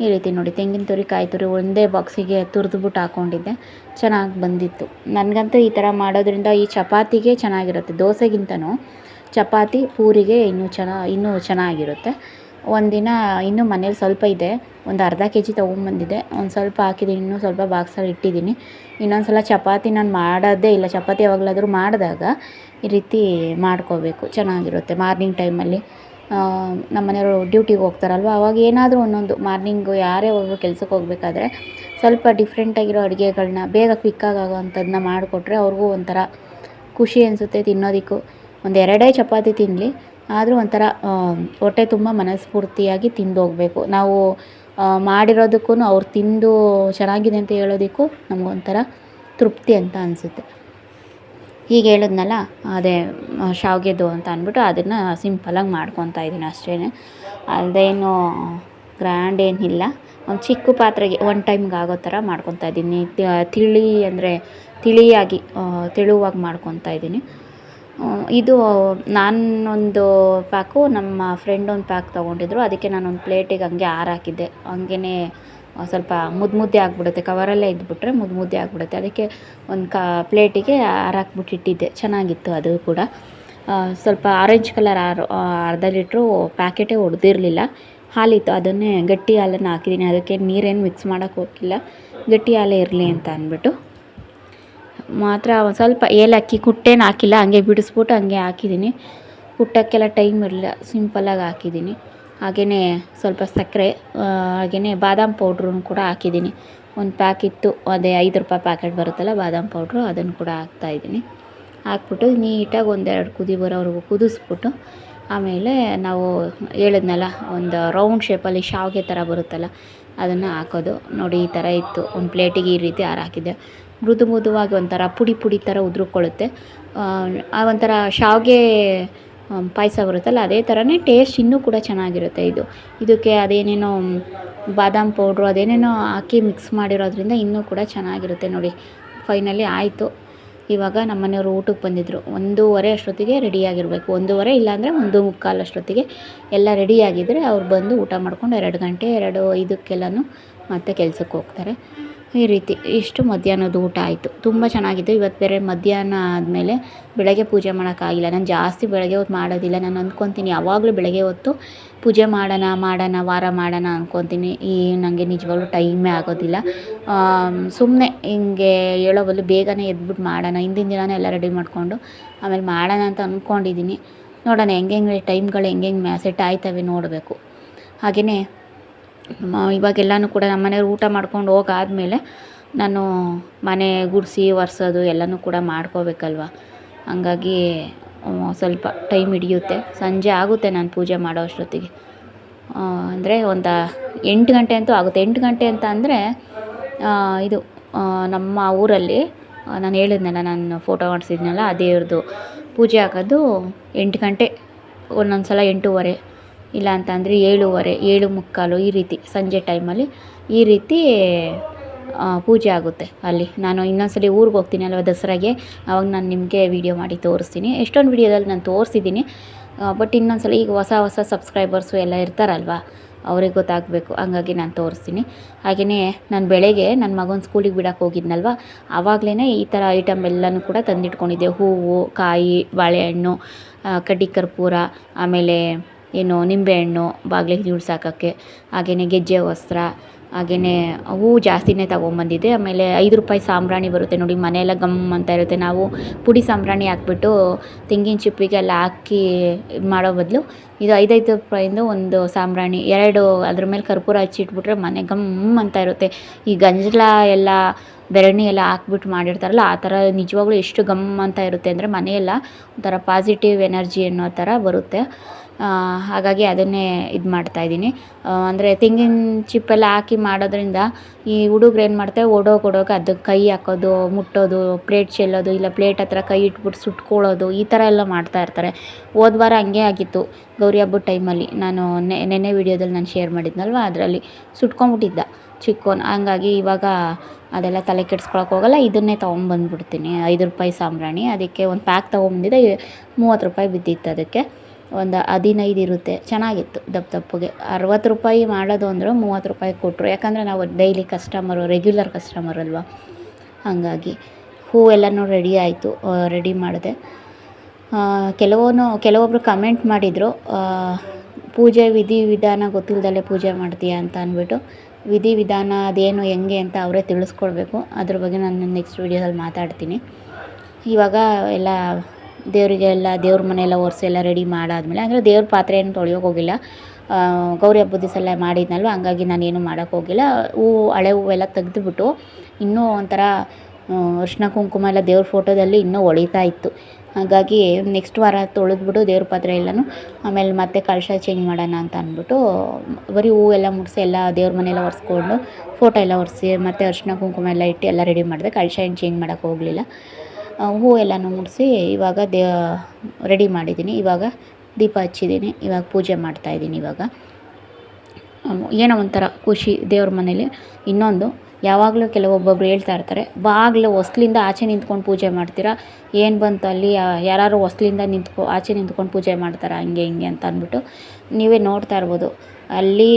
ಈ ರೀತಿ ನೋಡಿ, ತೆಂಗಿನ ತುರಿ, ಕಾಯಿ ತುರಿ ಒಂದೇ ಬಾಕ್ಸಿಗೆ ತುರಿದ್ಬಿಟ್ಟು ಹಾಕ್ಕೊಂಡಿದ್ದೆ ಚೆನ್ನಾಗಿ ಬಂದಿತ್ತು. ನನಗಂತೂ ಈ ಥರ ಮಾಡೋದ್ರಿಂದ ಈ ಚಪಾತಿಗೆ ಚೆನ್ನಾಗಿರುತ್ತೆ. ದೋಸೆಗಿಂತನೂ ಚಪಾತಿ ಪೂರಿಗೆ ಇನ್ನೂ ಚೆನ್ನ, ಇನ್ನೂ ಚೆನ್ನಾಗಿರುತ್ತೆ. ಒಂದಿನ ಇನ್ನೂ ಮನೇಲಿ ಸ್ವಲ್ಪ ಇದೆ. ಒಂದು ಅರ್ಧ ಕೆ ಜಿ ತೊಗೊಂಬಂದಿದ್ದೆ. ಒಂದು ಸ್ವಲ್ಪ ಹಾಕಿದ್ದೀನಿ. ಇನ್ನೂ ಸ್ವಲ್ಪ ಬಾಕ್ಸಲ್ಲಿ ಇಟ್ಟಿದ್ದೀನಿ. ಇನ್ನೊಂದು ಸಲ ಚಪಾತಿ ನಾನು ಮಾಡೋದೇ ಇಲ್ಲ. ಚಪಾತಿ ಯಾವಾಗಲಾದರೂ ಮಾಡಿದಾಗ ಈ ರೀತಿ ಮಾಡ್ಕೋಬೇಕು. ಚೆನ್ನಾಗಿರುತ್ತೆ ಮಾರ್ನಿಂಗ್ ಟೈಮಲ್ಲಿ. ನಮ್ಮ ಮನೆಯವರು ಡ್ಯೂಟಿಗೆ ಹೋಗ್ತಾರಲ್ವ? ಅವಾಗ ಏನಾದರೂ ಒಂದೊಂದು ಮಾರ್ನಿಂಗು ಯಾರೇ ಒಬ್ಬರು ಕೆಲ್ಸಕ್ಕೆ ಹೋಗಬೇಕಾದ್ರೆ ಸ್ವಲ್ಪ ಡಿಫ್ರೆಂಟಾಗಿರೋ ಅಡುಗೆಗಳನ್ನ ಬೇಗ ಕ್ವಿಕ್ಕಾಗಿ ಆಗೋವಂಥದ್ದನ್ನ ಮಾಡಿಕೊಟ್ರೆ ಅವ್ರಿಗೂ ಒಂಥರ ಖುಷಿ ಅನಿಸುತ್ತೆ ತಿನ್ನೋದಕ್ಕೂ. ಒಂದು ಎರಡೇ ಚಪಾತಿ ತಿನ್ನಲಿ ಆದರೂ ಒಂಥರ ಹೊಟ್ಟೆ ತುಂಬ ಮನಸ್ಫೂರ್ತಿಯಾಗಿ ತಿಂದು ಹೋಗಬೇಕು. ನಾವು ಮಾಡಿರೋದಕ್ಕೂ ಅವ್ರು ತಿಂದು ಚೆನ್ನಾಗಿದೆ ಅಂತ ಹೇಳೋದಕ್ಕೂ ನಮಗೊಂಥರ ತೃಪ್ತಿ ಅಂತ ಅನಿಸುತ್ತೆ. ಈಗ ಹೇಳಿದ್ನಲ್ಲ, ಅದೇ ಶಾವಿಗೆದು ಅಂತ ಅಂದ್ಬಿಟ್ಟು ಅದನ್ನು ಸಿಂಪಲಾಗಿ ಮಾಡ್ಕೊತಾ ಇದ್ದೀನಿ ಅಷ್ಟೇ ಅದೇನು ಗ್ರ್ಯಾಂಡ್ ಏನಿಲ್ಲ. ಒಂದು ಚಿಕ್ಕ ಪಾತ್ರೆಗೆ ಒನ್ ಟೈಮ್ಗೆ ಆಗೋ ಥರ ಮಾಡ್ಕೊತಾ ಇದ್ದೀನಿ. ತಿಳಿ ಅಂದರೆ ತಿಳಿಯಾಗಿ ತೆಳುವಾಗಿ ಮಾಡ್ಕೊತಾ ಇದ್ದೀನಿ. ಇದು ನಾನೊಂದು ಪ್ಯಾಕು ನಮ್ಮ ಫ್ರೆಂಡ್ ಒಂದು ಪ್ಯಾಕ್ ತೊಗೊಂಡಿದ್ರು. ಅದಕ್ಕೆ ನಾನೊಂದು ಪ್ಲೇಟಿಗೆ ಹಂಗೆ ಆರು ಹಾಕಿದ್ದೆ. ಹಂಗೇ ಸ್ವಲ್ಪ ಮುದ್ದೆ ಆಗಿಬಿಡುತ್ತೆ ಕವರಲ್ಲೇ ಇದ್ಬಿಟ್ರೆ ಮುದ್ದೆ ಆಗಿಬಿಡುತ್ತೆ. ಅದಕ್ಕೆ ಒಂದು ಕಾ, ಪ್ಲೇಟಿಗೆ ಆರಾಕ್ಬಿಟ್ಟಿಟ್ಟಿದ್ದೆ ಚೆನ್ನಾಗಿತ್ತು ಅದು ಕೂಡ. ಸ್ವಲ್ಪ ಆರೆಂಜ್ ಕಲರ್ ಆರು ಅರ್ಧ ಲೀಟ್ರು ಪ್ಯಾಕೆಟೇ ಒಡೆದಿರಲಿಲ್ಲ. ಹಾಲಿತ್ತು, ಅದನ್ನೇ ಗಟ್ಟಿ ಹಾಲನ್ನು ಹಾಕಿದ್ದೀನಿ. ಅದಕ್ಕೆ ನೀರೇನು ಮಿಕ್ಸ್ ಮಾಡೋಕ್ಕೆ ಹೋಗಿಲ್ಲ ಗಟ್ಟಿ ಹಾಲೇ ಇರಲಿ ಅಂತ ಅಂದ್ಬಿಟ್ಟು. ಮಾತ್ರ ಸ್ವಲ್ಪ ಏಲಕ್ಕಿ ಕುಟ್ಟೇನು ಹಾಕಿಲ್ಲ, ಹಂಗೆ ಬಿಡಿಸ್ಬಿಟ್ಟು ಹಂಗೆ ಹಾಕಿದ್ದೀನಿ. ಕುಟ್ಟೋಕ್ಕೆಲ್ಲ ಟೈಮ್ ಇರಲಿಲ್ಲ ಸಿಂಪಲ್ಲಾಗಿ ಹಾಕಿದ್ದೀನಿ. ಹಾಗೆಯೇ ಸ್ವಲ್ಪ ಸಕ್ಕರೆ ಹಾಗೆಯೇ ಬಾದಾಮ್ ಪೌಡ್ರನ್ನು ಕೂಡ ಹಾಕಿದ್ದೀನಿ. ಒಂದು ಪ್ಯಾಕ್ ಇತ್ತು, ಅದೇ ಐದು ರೂಪಾಯಿ ಪ್ಯಾಕೆಟ್ ಬರುತ್ತಲ್ಲ, ಬಾದಾಮ್ ಪೌಡ್ರು ಅದನ್ನು ಕೂಡ ಹಾಕ್ತಾಯಿದ್ದೀನಿ ಹಾಕ್ಬಿಟ್ಟು ನೀಟಾಗಿ ಒಂದೆರಡು ಕುದಿ ಬರೋವರೆಗೂ ಕುದಿಸ್ಬಿಟ್ಟು, ಆಮೇಲೆ ನಾವು ಹೇಳಿದ್ನಲ್ಲ, ಒಂದು ರೌಂಡ್ ಶೇಪಲ್ಲಿ ಶಾವಿಗೆ ಥರ ಬರುತ್ತಲ್ಲ, ಅದನ್ನು ಹಾಕೋದು. ನೋಡಿ, ಈ ಥರ ಇತ್ತು. ಒಂದು ಪ್ಲೇಟಿಗೆ ಈ ರೀತಿ ಆರು ಹಾಕಿದ್ದೆ. ಮೃದು ಮೃದುವಾಗಿ ಒಂಥರ ಪುಡಿ ಪುಡಿ ಥರ ಉದುರುಕೊಳ್ಳುತ್ತೆ. ಆ ಒಂಥರ ಶಾವಿಗೆ ಪಾಯಸ ಬರುತ್ತಲ್ಲ, ಅದೇ ಥರನೇ ಟೇಸ್ಟ್ ಇನ್ನೂ ಕೂಡ ಚೆನ್ನಾಗಿರುತ್ತೆ ಇದು. ಇದಕ್ಕೆ ಅದೇನೇನೋ ಬಾದಾಮ್ ಪೌಡ್ರು ಅದೇನೇನೋ ಹಾಕಿ ಮಿಕ್ಸ್ ಮಾಡಿರೋದ್ರಿಂದ ಇನ್ನೂ ಕೂಡ ಚೆನ್ನಾಗಿರುತ್ತೆ ನೋಡಿ. ಫೈನಲಿ ಆಯಿತು. ಇವಾಗ ನಮ್ಮ ಮನೆಯವರು ಊಟಕ್ಕೆ ಬಂದಿದ್ದರು ಒಂದೂವರೆ ಅಷ್ಟೊತ್ತಿಗೆ ರೆಡಿಯಾಗಿರಬೇಕು ಒಂದೂವರೆ ಇಲ್ಲಾಂದರೆ ಒಂದು ಮುಕ್ಕಾಲು ಅಷ್ಟೊತ್ತಿಗೆ ಎಲ್ಲ ರೆಡಿಯಾಗಿದ್ದರೆ ಅವ್ರು ಬಂದು ಊಟ ಮಾಡ್ಕೊಂಡು ಎರಡು ಗಂಟೆ, ಎರಡು ಐದಕ್ಕೆಲ್ಲನೂ ಮತ್ತೆ ಕೆಲಸಕ್ಕೆ ಹೋಗ್ತಾರೆ. ಈ ರೀತಿ ಇಷ್ಟು ಮಧ್ಯಾಹ್ನದ ಊಟ ಆಯಿತು. ತುಂಬ ಚೆನ್ನಾಗಿತ್ತು. ಇವತ್ತು ಬೇರೆ ಮಧ್ಯಾಹ್ನ ಆದಮೇಲೆ ಬೆಳಗ್ಗೆ ಪೂಜೆ ಮಾಡೋಕ್ಕಾಗಿಲ್ಲ ನಾನು ಜಾಸ್ತಿ ಬೆಳಗ್ಗೆ ಹೊತ್ತು ಮಾಡೋದಿಲ್ಲ. ನಾನು ಅಂದ್ಕೊತೀನಿ ಯಾವಾಗಲೂ ಬೆಳಗ್ಗೆ ಹೊತ್ತು ಪೂಜೆ ಮಾಡೋಣ ಮಾಡೋಣ, ವಾರ ಮಾಡೋಣ ಅಂದ್ಕೊತೀನಿ ಈ ನನಗೆ ನಿಜವಾಗ್ಲೂ ಟೈಮೇ ಆಗೋದಿಲ್ಲ. ಸುಮ್ಮನೆ ಹಿಂಗೆ ಹೇಳೋ ಬದಲು ಬೇಗನೆ ಎದ್ಬಿಟ್ಟು ಮಾಡೋಣ. ಹಿಂದಿನ ದಿನವೇ ಎಲ್ಲ ರೆಡಿ ಮಾಡಿಕೊಂಡು ಆಮೇಲೆ ಮಾಡೋಣ ಅಂತ ಅಂದ್ಕೊಂಡಿದ್ದೀನಿ ನೋಡೋಣ ಹೆಂಗೆ ಹೆಂಗೆ ಟೈಮ್ಗಳು ಹೆಂಗೆ ಹೆಂಗೆ ಸೆಟ್ ಆಯ್ತವೆ ನೋಡಬೇಕು. ಹಾಗೆಯೇ ಇವಾಗೆಲ್ಲನೂ ಕೂಡ ನಮ್ಮ ಮನೆಯವ್ರು ಊಟ ಮಾಡ್ಕೊಂಡು ಹೋಗಾದ್ಮೇಲೆ ನಾನು ಮನೆ ಗುಡಿಸಿ, ಒರೆಸೋದು ಎಲ್ಲನೂ ಕೂಡ ಮಾಡ್ಕೋಬೇಕಲ್ವ? ಹಂಗಾಗಿ ಸ್ವಲ್ಪ ಟೈಮ್ ಹಿಡಿಯುತ್ತೆ. ಸಂಜೆ ಆಗುತ್ತೆ ನಾನು ಪೂಜೆ ಮಾಡೋ ಅಷ್ಟೊತ್ತಿಗೆ. ಅಂದರೆ ಒಂದು ಎಂಟು ಗಂಟೆ ಅಂತೂ ಆಗುತ್ತೆ. ಎಂಟು ಗಂಟೆ ಅಂತ ಅಂದರೆ ಇದು ನಮ್ಮ ಊರಲ್ಲಿ ನಾನು ಹೇಳಿದ್ನಲ್ಲ, ನಾನು ಫೋಟೋ ಮಾಡಿಸಿದ್ನಲ್ಲ, ಆ ದೇವ್ರದ್ದು ಪೂಜೆ ಹಾಕೋದು ಎಂಟು ಗಂಟೆ ಒಂದೊಂದು ಸಲ ಎಂಟೂವರೆ. ಇಲ್ಲ ಅಂತಂದರೆ ಏಳುವರೆ, ಏಳು ಮುಕ್ಕಾಲು ಈ ರೀತಿ ಸಂಜೆ ಟೈಮಲ್ಲಿ ಈ ರೀತಿ ಪೂಜೆ ಆಗುತ್ತೆ ಅಲ್ಲಿ. ನಾನು ಇನ್ನೊಂದು ಸಲ ಊರಿಗೆ ಹೋಗ್ತೀನಿ ಅಲ್ವ ದಸರಾಗೆ? ಆವಾಗ ನಾನು ನಿಮಗೆ ವೀಡಿಯೋ ಮಾಡಿ ತೋರಿಸ್ತೀನಿ. ಎಷ್ಟೊಂದು ವೀಡಿಯೋದಲ್ಲಿ ನಾನು ತೋರಿಸಿದ್ದೀನಿ. ಬಟ್ ಇನ್ನೊಂದು ಸಲ ಈಗ ಹೊಸ ಹೊಸ ಸಬ್ಸ್ಕ್ರೈಬರ್ಸು ಎಲ್ಲ ಇರ್ತಾರಲ್ವ, ಅವ್ರಿಗೆ ಗೊತ್ತಾಗಬೇಕು. ಹಂಗಾಗಿ ನಾನು ತೋರಿಸ್ತೀನಿ. ಹಾಗೆಯೇ ನಾನು ಬೆಳಗ್ಗೆ ನನ್ನ ಮಗನ ಸ್ಕೂಲಿಗೆ ಬಿಡೋಕೆ ಹೋಗಿದ್ನಲ್ವ ಆವಾಗಲೇ ಈ ಥರ ಐಟಮ್ ಎಲ್ಲನೂ ಕೂಡ ತಂದಿಟ್ಕೊಂಡಿದ್ದೆ. ಹೂವು, ಕಾಯಿ, ಬಾಳೆಹಣ್ಣು ಕಡ್ಡಿ ಕರ್ಪೂರ, ಆಮೇಲೆ ಏನು ನಿಂಬೆಹಣ್ಣು ಬಾಗಿಲಿಗೆ ಸಾಕೋಕ್ಕೆ ಹಾಗೆಯೇ ಗೆಜ್ಜೆ ವಸ್ತ್ರ ಹಾಗೆಯೇ ಅವು ಜಾಸ್ತಿನೇ ತಗೊಂಬಂದಿದ್ದೆ. ಆಮೇಲೆ ಐದು ರೂಪಾಯಿ ಸಾಂಬ್ರಾಣಿ ಬರುತ್ತೆ ನೋಡಿ, ಮನೆಯೆಲ್ಲ ಘಮ್ ಅಂತ ಇರುತ್ತೆ. ನಾವು ಪುಡಿ ಸಾಂಬ್ರಾಣಿ ಹಾಕ್ಬಿಟ್ಟು ತೆಂಗಿನ ಚಿಪ್ಪಿಗೆಲ್ಲ ಹಾಕಿ ಇದು ಮಾಡೋ ಬದಲು ಇದು ಐದೈದು ರೂಪಾಯಿಂದ ಒಂದು ಸಾಂಬ್ರಾಣಿ, ಎರಡು ಅದ್ರ ಮೇಲೆ ಕರ್ಪೂರ ಹಚ್ಚಿಟ್ಬಿಟ್ರೆ ಮನೆ ಘಮ್ ಅಂತ ಇರುತ್ತೆ. ಈ ಗಂಜಲ ಎಲ್ಲ, ಬೆರಣಿ ಎಲ್ಲ ಹಾಕ್ಬಿಟ್ಟು ಮಾಡಿರ್ತಾರಲ್ಲ, ಆ ಥರ ನಿಜವಾಗ್ಲೂ ಎಷ್ಟು ಘಮ್ ಅಂತ ಇರುತ್ತೆ ಅಂದರೆ ಮನೆಯೆಲ್ಲ ಒಂಥರ ಪಾಸಿಟಿವ್ ಎನರ್ಜಿ ಅನ್ನೋ ಥರ ಬರುತ್ತೆ. ಹಾಗಾಗಿ ಅದನ್ನೇ ಇದು ಮಾಡ್ತಾಯಿದ್ದೀನಿ ಅಂದರೆ ತೆಂಗಿನ ಚಿಪ್ಪೆಲ್ಲ ಹಾಕಿ ಮಾಡೋದ್ರಿಂದ ಈ ಹುಡುಗ್ರು ಏನು ಮಾಡ್ತಾರೆ ಒಡೋಗಿ ಓಡೋಗಿ ಅದಕ್ಕೆ ಕೈ ಹಾಕೋದು, ಮುಟ್ಟೋದು, ಪ್ಲೇಟ್ ಚೆಲ್ಲೋದು, ಇಲ್ಲ ಪ್ಲೇಟ್ ಹತ್ರ ಕೈ ಇಟ್ಬಿಟ್ಟು ಸುಟ್ಕೊಳ್ಳೋದು, ಈ ಥರ ಎಲ್ಲ ಮಾಡ್ತಾ ಇರ್ತಾರೆ. ಹೋದ ವಾರ ಹಂಗೆ ಆಗಿತ್ತು ಗೌರಿ ಹಬ್ಬದ ಟೈಮಲ್ಲಿ. ನಾನು ನೆನ್ನೆ ವೀಡಿಯೋದಲ್ಲಿ ನಾನು ಶೇರ್ ಮಾಡಿದ್ನಲ್ವ, ಅದರಲ್ಲಿ ಸುಟ್ಕೊಂಬಿಟ್ಟಿದ್ದ ಚಿಕ್ಕೋನ್. ಹಂಗಾಗಿ ಇವಾಗ ಅದೆಲ್ಲ ತಲೆ ಕೆಡ್ಸ್ಕೊಳಕ್ಕೆ ಹೋಗಲ್ಲ, ಇದನ್ನೇ ತೊಗೊಂಬಂದ್ಬಿಡ್ತೀನಿ ಐದು ರೂಪಾಯಿ ಸಾಂಬ್ರಾಣಿ, ಅದಕ್ಕೆ ಒಂದು ಪ್ಯಾಕ್ ತೊಗೊಂಬಂದಿದ್ದೆ ಮೂವತ್ತು ರೂಪಾಯಿ ಬಿದ್ದಿತ್ತು ಅದಕ್ಕೆ. ಒಂದು ಹದಿನೈದು ಇರುತ್ತೆ. ಚೆನ್ನಾಗಿತ್ತು ದಪ್ಪ ದಪ್ಪಗೆ. ಅರವತ್ತು ರೂಪಾಯಿ ಮಾಡೋದು ಅಂದರೆ ಮೂವತ್ತು ರೂಪಾಯಿ ಕೊಟ್ಟರು ಯಾಕಂದರೆ ನಾವು ಡೈಲಿ ಕಸ್ಟಮರು ರೆಗ್ಯುಲರ್ ಕಸ್ಟಮರ್ ಅಲ್ವಾ? ಹಾಗಾಗಿ ಹೂವೆಲ್ಲನೂ ರೆಡಿ ಆಯಿತು ರೆಡಿ ಮಾಡಿದೆ. ಕೆಲವೊನು ಕೆಲವೊಬ್ಬರು ಕಮೆಂಟ್ ಮಾಡಿದರು ಪೂಜೆ ವಿಧಿ ವಿಧಾನ ಗೊತ್ತಿಲ್ಲದಲ್ಲೇ ಪೂಜೆ ಮಾಡ್ತೀಯಾ ಅಂತ ಅಂದ್ಬಿಟ್ಟು, ವಿಧಿ ವಿಧಾನ ಅದೇನು ಹೆಂಗೆ ಅಂತ ಅವರೇ ತಿಳಿಸ್ಕೊಡ್ಬೇಕು. ಅದ್ರ ಬಗ್ಗೆ ನಾನು ನೆಕ್ಸ್ಟ್ ವೀಡಿಯೋದಲ್ಲಿ ಮಾತಾಡ್ತೀನಿ. ಇವಾಗ ಎಲ್ಲ ದೇವರಿಗೆಲ್ಲ, ದೇವ್ರ ಮನೆಯೆಲ್ಲ ಒರೆಸಿ ಎಲ್ಲ ರೆಡಿ ಮಾಡಾದಮೇಲೆ ಅಂದರೆ ದೇವ್ರ ಪಾತ್ರೆ ಏನು ತೊಳೆಯೋಕೆ ಹೋಗಿಲ್ಲ. ಗೌರಿ ಹಬ್ಬದ ದಿವಸ ಎಲ್ಲ ಮಾಡಿದ್ನಲ್ವ, ಹಂಗಾಗಿ ನಾನೇನು ಮಾಡೋಕೆ ಹೋಗಿಲ್ಲ. ಹೂವು ಹಳೆ ಹೂವೆಲ್ಲ ತೆಗೆದುಬಿಟ್ಟು ಇನ್ನೂ ಒಂಥರ ಅರಿಶಿನ ಕುಂಕುಮ ಎಲ್ಲ ದೇವ್ರ ಫೋಟೋದಲ್ಲಿ ಇನ್ನೂ ಹೊಳಿತಾ ಇತ್ತು. ಹಾಗಾಗಿ ನೆಕ್ಸ್ಟ್ ವಾರ ತೊಳೆದ್ಬಿಟ್ಟು ದೇವ್ರ ಪಾತ್ರೆ ಎಲ್ಲನೂ. ಆಮೇಲೆ ಮತ್ತೆ ಕಳಶ ಚೇಂಜ್ ಮಾಡೋಣ ಅಂತ ಅಂದ್ಬಿಟ್ಟು, ಬರೀ ಹೂವೆಲ್ಲ ಮುಡಿಸಿ ಎಲ್ಲ ದೇವ್ರ ಮನೆಯೆಲ್ಲ ಒರೆಸ್ಕೊಂಡು ಫೋಟೋ ಎಲ್ಲ ಒರೆಸಿ ಮತ್ತು ಅರಿಶಿನ ಕುಂಕುಮ ಎಲ್ಲ ಇಟ್ಟು ಎಲ್ಲ ರೆಡಿ ಮಾಡಿದೆ. ಕಳಶ ಏನು ಚೇಂಜ್ ಮಾಡೋಕ್ಕೆ ಹೋಗಲಿಲ್ಲ. ಆ, ಹೂ ಎಲ್ಲನೂ ಮುಡಿಸಿ ಇವಾಗ ದೇ ರೆಡಿ ಮಾಡಿದ್ದೀನಿ. ಇವಾಗ ದೀಪ ಹಚ್ಚಿದ್ದೀನಿ. ಇವಾಗ ಪೂಜೆ ಮಾಡ್ತಾಯಿದ್ದೀನಿ ಇವಾಗ. ಏನೋ ಒಂಥರ ಖುಷಿ ದೇವ್ರ ಮನೇಲಿ. ಇನ್ನೊಂದು ಯಾವಾಗಲೂ ಕೆಲವೊಬ್ಬೊಬ್ರು ಹೇಳ್ತಾ ಇರ್ತಾರೆ ಬಾಗಿಲು ಹೊಸ್ಲಿಂದ ಆಚೆ ನಿಂತ್ಕೊಂಡು ಪೂಜೆ ಮಾಡ್ತೀರಾ? ಏನು ಬಂತು ಅಲ್ಲಿ? ಯಾರು ಹೊಸ್ಲಿಂದ ನಿಂತ್ಕೊ ಆಚೆ ನಿಂತ್ಕೊಂಡು ಪೂಜೆ ಮಾಡ್ತಾರಾ? ಹಂಗೆ ಹಿಂಗೆ ಅಂತ ಅಂದ್ಬಿಟ್ಟು ನೀವೇ ನೋಡ್ತಾ ಇರ್ಬೋದು. ಅಲ್ಲಿ